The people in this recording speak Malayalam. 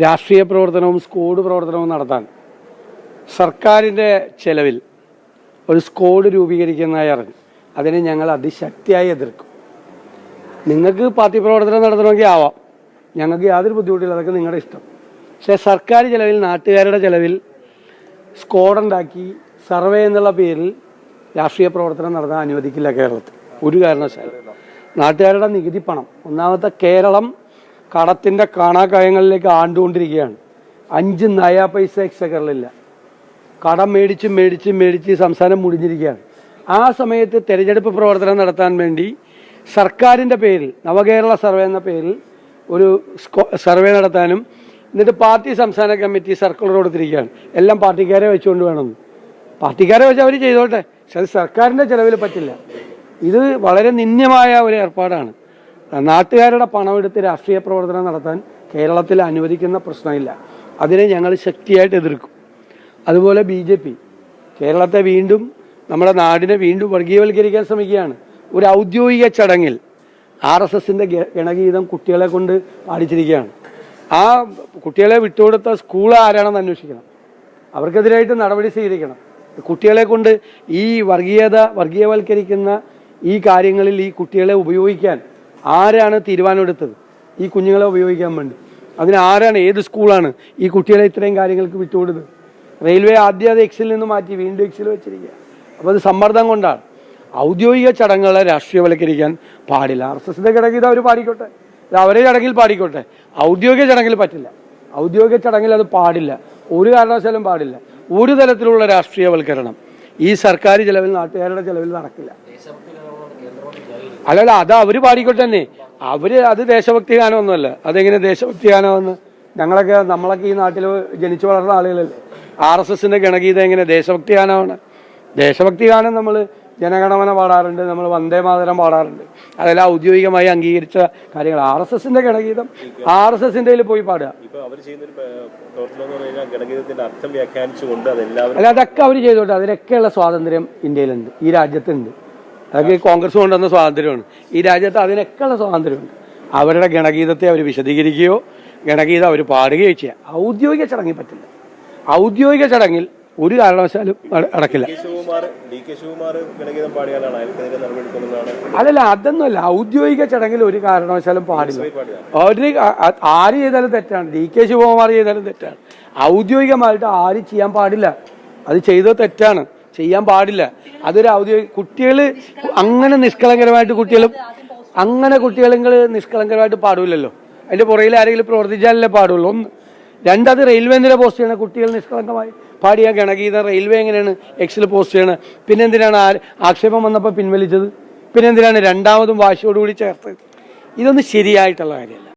രാഷ്ട്രീയ പ്രവർത്തനവും സ്കോഡ് പ്രവർത്തനവും നടത്താൻ സർക്കാരിന്റെ ചെലവിൽ ഒരു സ്കോഡ് രൂപീകരിക്കുന്നതായി അറിഞ്ഞു. അതിനെ ഞങ്ങൾ അതിശക്തിയായി എതിർക്കും. നിങ്ങൾക്ക് പാർട്ടി പ്രവർത്തനം നടത്തണമെങ്കിൽ ആവാം. ഞങ്ങൾക്ക് യാതൊരു ബുദ്ധിമുട്ടില്ല. അതൊക്കെ നിങ്ങളുടെ ഇഷ്ടം. പക്ഷേ സർക്കാർ ചിലവിൽ നാട്ടുകാരുടെ ചിലവിൽ സ്കോഡ് ഉണ്ടാക്കി സർവേ എന്നുള്ള പേരിൽ രാഷ്ട്രീയ പ്രവർത്തനം നടത്താൻ അനുവദിക്കില്ല കേരളത്തിൽ. ഒരു കാരണവശാലും. നാട്ടുകാരുടെ നികുതി പണം. ഒന്നാമത്തെ കേരളം കടത്തിന്റെ കാണാക്കയങ്ങളിലേക്ക് ആണ്ടുകൊണ്ടിരിക്കുകയാണ്. അഞ്ച് നയ പൈസ എക്സക്കറിലില്ല കടം മേടിച്ച് മേടിച്ച് മേടിച്ച് സംസ്ഥാനം മുടിഞ്ഞിരിക്കുകയാണ്. ആ സമയത്ത് തെരഞ്ഞെടുപ്പ് പ്രവർത്തനം നടത്താൻ വേണ്ടി സർക്കാരിന്റെ പേരിൽ നവകേരള സർവേ എന്ന പേരിൽ ഒരു സർവേ നടത്താനും എന്നിട്ട് പാർട്ടി സംസ്ഥാന കമ്മിറ്റി സർക്കുലർ കൊടുത്തിരിക്കുകയാണ് എല്ലാം പാർട്ടിക്കാരെ വെച്ചുകൊണ്ട് വേണമെന്ന് പാർട്ടിക്കാരെ വെച്ച് അവർ ചെയ്തോട്ടെ. പക്ഷെ അത് സർക്കാരിന്റെ ചിലവിൽ പറ്റില്ല. ഇത് വളരെ നിന്ദ്യമായ ഒരു ഏർപ്പാടാണ്. നാട്ടുകാരുടെ പണമെടുത്ത് രാഷ്ട്രീയ പ്രവർത്തനം നടത്താൻ കേരളത്തിൽ അനുവദിക്കുന്ന പ്രശ്നമില്ല. അതിനെ ഞങ്ങൾ ശക്തിയായിട്ട് എതിർക്കും. അതുപോലെ ബി ജെ പി. കേരളത്തെ വീണ്ടും നമ്മുടെ നാടിനെ വീണ്ടും വർഗീയവൽക്കരിക്കാൻ ശ്രമിക്കുകയാണ്. ഒരു ഔദ്യോഗിക ചടങ്ങിൽ ആർ എസ് എസിന്റെ ഗണഗീതം കുട്ടികളെ കൊണ്ട് പാടിച്ചിരിക്കുകയാണ്. ആ കുട്ടികളെ വിട്ടുകൊടുത്ത സ്കൂൾ ആരാണെന്ന് അന്വേഷിക്കണം. അവർക്കെതിരായിട്ട് നടപടി സ്വീകരിക്കണം. കുട്ടികളെ കൊണ്ട് ഈ വർഗീയത വർഗീയവൽക്കരിക്കുന്ന ഈ കാര്യങ്ങളിൽ ഈ കുട്ടികളെ ഉപയോഗിക്കാൻ ആരാണ് തീരുമാനമെടുത്തത്? ഈ കുഞ്ഞുങ്ങളെ ഉപയോഗിക്കാൻ വേണ്ടി. അതിന് ആരാണ് ഏത് സ്കൂളാണ് ഈ കുട്ടികളെ ഇത്രയും കാര്യങ്ങൾക്ക് വിട്ടുകൊടുത്തത്? റെയിൽവേ ആദ്യം അത് എക്സിൽ നിന്ന് മാറ്റി വീണ്ടും എക്സിൽ വെച്ചിരിക്കുക. അപ്പോൾ അത് സമ്മർദ്ദം കൊണ്ടാണ്. ഔദ്യോഗിക ചടങ്ങുകളെ രാഷ്ട്രീയവൽക്കരിക്കാൻ പാടില്ല. ആർ എസ് എസിന്റെ കിടക്കിൽ അവർ പാടിക്കോട്ടെ? അവരെ ചടങ്ങിൽ പാടിക്കോട്ടെ? ഔദ്യോഗിക ചടങ്ങിൽ പറ്റില്ല. ഔദ്യോഗിക ചടങ്ങിൽ അത് പാടില്ല. ഒരു കാരണവശാലും പാടില്ല. ഒരു തരത്തിലുള്ള രാഷ്ട്രീയവൽക്കരണം ഈ സർക്കാർ ചിലവിൽ നാട്ടുകാരുടെ ചിലവിൽ നടക്കില്ല. അല്ലല്ല അത് അവർ പാടിക്കോട്ടെ തന്നെ. അവർ അത് ദേശഭക്തി ഗാനമൊന്നുമല്ല. അതെങ്ങനെ ദേശഭക്തി ഗാനമെന്ന്? ഞങ്ങളൊക്കെ നമ്മളൊക്കെ ഈ നാട്ടിൽ ജനിച്ചു വളർന്ന ആളുകളല്ലേ. ആർ എസ് എസിന്റെ ഗണഗീതം എങ്ങനെ ദേശഭക്തി ഗാനമാണ്? ദേശഭക്തി ഗാനം നമ്മൾ ജനഗണമന പാടാറുണ്ട് നമ്മൾ വന്ദേ മാതരം പാടാറുണ്ട്. അതെല്ലാം ഔദ്യോഗികമായി അംഗീകരിച്ച കാര്യങ്ങൾ ആർ എസ് എസിന്റെ ഗണഗീതം ആർ എസ് എസിന്റെ പോയി പാടുക. അല്ല അതൊക്കെ അവർ ചെയ്തോട്ടെ. അതിനൊക്കെയുള്ള സ്വാതന്ത്ര്യം ഇന്ത്യയിലുണ്ട്. ഈ രാജ്യത്തുണ്ട്. അതൊക്കെ കോൺഗ്രസ് കൊണ്ടുവന്ന സ്വാതന്ത്ര്യമാണ്. ഈ രാജ്യത്ത് അതിനൊക്കെയുള്ള സ്വാതന്ത്ര്യമുണ്ട്. അവരുടെ ഗണഗീതത്തെ അവർ വിശദീകരിക്കുകയോ ഗണഗീത അവർ പാടുകയോ ചെയ്യുക ഔദ്യോഗിക ചടങ്ങിൽ പറ്റില്ല. ഔദ്യോഗിക ചടങ്ങിൽ ഒരു കാരണവശാലും അടക്കില്ല. അതല്ല അതൊന്നുമല്ല. ഔദ്യോഗിക ചടങ്ങിൽ ഒരു കാരണവശാലും പാടില്ല. അവർ ഒരു ആര് ചെയ്താലും തെറ്റാണ്. ഡി കെ ശിവകുമാർ ചെയ്താലും തെറ്റാണ്. ഔദ്യോഗികമായിട്ട് ആര് ചെയ്യാൻ പാടില്ല. അത് ചെയ്തത് തെറ്റാണ്. ചെയ്യാൻ പാടില്ല. അതൊരു ഔദ്യോഗിക കുട്ടികൾ അങ്ങനെ നിഷ്കളങ്കരമായിട്ട് കുട്ടികൾ അങ്ങനെ കുട്ടികൾ നിഷ്കളങ്കരമായിട്ട് പാടില്ലല്ലോ അതിന്റെ പുറകിൽ ആരെങ്കിലും പ്രവർത്തിച്ചാലല്ലേ പാടുള്ളൂ. ഒന്ന് രണ്ടത് റെയിൽവേ നില പോസ്റ്റ് ചെയ്യണം. കുട്ടികൾ നിഷ്കളങ്കമായി പാടിയ ഗണഗീത റെയിൽവേ എങ്ങനെയാണ് എക്സിൽ പോസ്റ്റ് ചെയ്യണം? പിന്നെ എന്തിനാണ് ആക്ഷേപം വന്നപ്പോൾ പിൻവലിച്ചത്? പിന്നെ എന്തിനാണ് രണ്ടാമതും വാശിയോടുകൂടി ചേർത്തത്? ഇതൊന്നും ശരിയായിട്ടുള്ള കാര്യമല്ല.